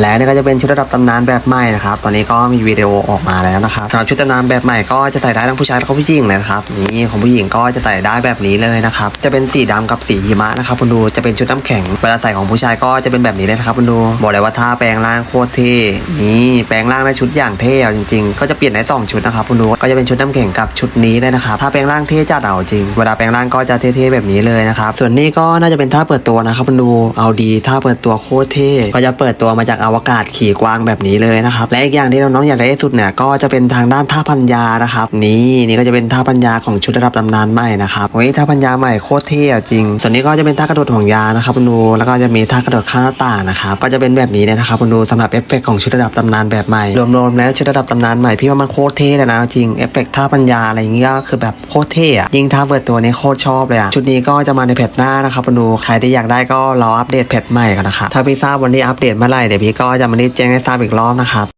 และนี่ก็จะเป็นชุดระดับตำนานแบบใหม่นะครับ ตอนนี้ก็มีวิดีโอออกมาแล้วนะครับสำหรับชุดตำนานแบบใหม่ก็จะใส่ได้ทั้งผู้ชายและผู้หญิงเลยนะครับ นี่ของผู้หญิงก็จะใส่ได้แบบนี้เลยนะครับ จะเป็นสีดำกับสีหิมะนะครับคุณดู จะเป็นชุดน้ำแข็ง เวลาใส่ของผู้ชายก็จะเป็นแบบนี้เลยนะครับคุณดู บอกเลยว่าท่าแปลงร่างโคตรเท่ นี่แปลงร่างได้ชุดอย่างเท่จริง ๆ ก็จะเปลี่ยนได้สองชุดนะครับคุณดู ก็จะเป็นชุดน้ำแข็งกับชุดนี้เลยนะครับ ถ้าแปลงร่างเท่จัดเอาจริง เวลาแปลงร่างก็จะเท่ๆแบบนี้เลยนะครับ ส่วนนี้ก็น่าจะเป็นท่าเปิดตัวนะครับคุณดู เอาดีท่าเปิดตัวโคตรเท่ ก็จะเปิดตัวมาจากอวกาศขี่กวางแบบนี้เลยนะครับและอีกอย่างที่น้องๆอยากได้ที่สุดเนี่ยก็จะเป็นทางด้านท่าพันยานะครับนี่นี่ก็จะเป็นท่าพันยาของชุดระดับตำนานใหม่นะครับโอ้ยท่าพันยาใหม่โคตรเท่จริง ส่วนนี้ก็จะเป็นท่ากระโดดห่วงยานะครับคุณดูแล้วก็จะมีท่ากระโดดข้ามหน้าต่างนะครับก็จะเป็นแบบนี้เลยนะครับคุณดูสำหรับเอฟเฟกต์ของชุดระดับตำนานแบบใหม่รวมๆแล้วชุดระดับตำนานใหม่พี่ว่ามันโคตรเท่เลยนะจริงเอฟเฟกต์ท่าปัญญาอะไรอย่างเงี้ยก็คือแบบโคตรเท่อะยิ่งท่าเปิดตัวนี้โคตรชอบเลยอะชุดนี้ก็จะมาในแพทหน้านะครับคุณดูใครที่อยากได้ก็รออัปเดตแพทใหม่กันนะครับถ้าพี่ทราบวันที่อัปเดตเมื่อไหร่เดี๋ยวพี่ก็จะมารีบแจ้งให้ทราบอีกรอบนะครับ